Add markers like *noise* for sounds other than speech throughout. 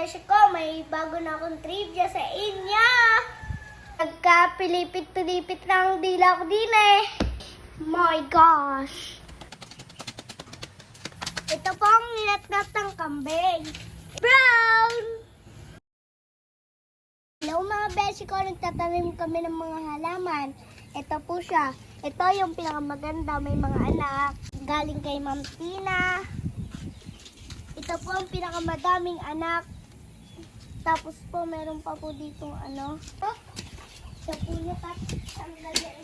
beshi ko, may bago na akong trivia sa inyo. Nagka-pilipit-pilipit ang dila ko din eh. My gosh. Ito po ang nilatnat ng kambing. Brown! Hello mga beshi ko, nagtatanim kami ng mga halaman. Ito po siya. Ito yung pinakamaganda, may mga anak. Galing kay Ma'am Tina. Ito po ang pinakamadaming anak. Tapos po, meron pa po dito ano. Ito po yung tat tanggalin.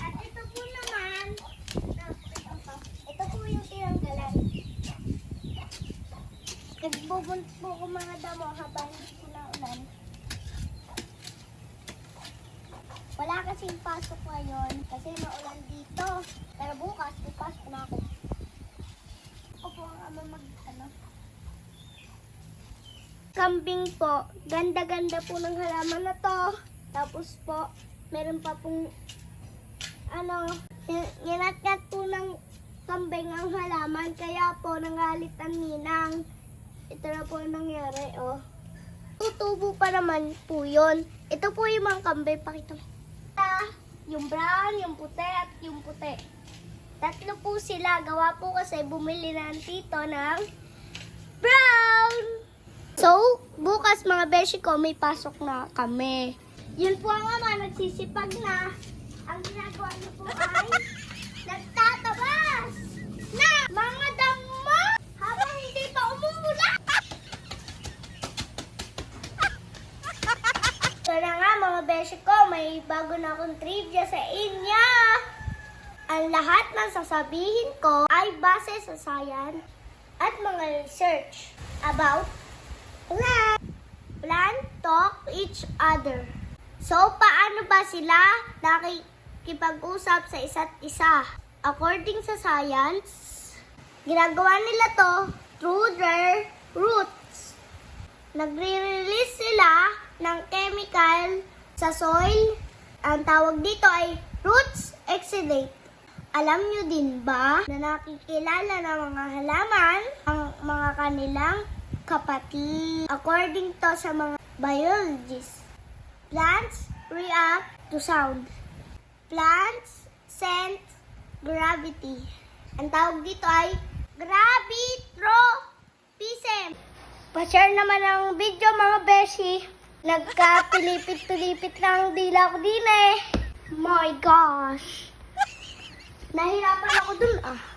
At ito po naman, ito po yung tinanggalan. Nagbubunot po ko mga damo habang po naulan. Wala kasing pasok ngayon kasi maulan dito. Pero bukas, bukas na ako. Ako po ang ama mag, ano. Kambing po. Ganda-ganda po ng halaman na to. Tapos po, meron pa pong, ano, ginat-gat po ng kambing ang halaman. Kaya po, nangalit ang ninang. Ito na po ang nangyari, oh. Tutubo pa naman po yun. Ito po yung mga kambing. Pakita mo. Yung brown, yung puti, at yung puti. Tatlo po sila. Gawa po kasi bumili ang tito ng. So, bukas mga beshi ko, may pasok na kami. Yun po ang ama, nagsisipag na. Ang ginagawa niyo po ay *laughs* nagtatabas na mga damo habang hindi pa umuulan. So na nga mga beshi ko, may bago na akong trivia sa inyo. Ang lahat ng sasabihin ko ay base sa science at mga research about plant. Plant talk each other. So, paano ba sila nakikipag-usap sa isa't isa? According sa science, ginagawa nila to through their roots. Nagre-release sila ng chemical sa soil. Ang tawag dito ay roots exudate. Alam nyo din ba na nakikilala ng mga halaman ang mga kanilang kapatid? According to sa mga biologists, plants react to sound. Plants sense gravity. Ang tawag dito ay gravitropism. Pa-share naman ang video mga beshi. Nagka-pilipit-pilipit lang ang dila ko din eh. My gosh. Nahirapan ako dun ah.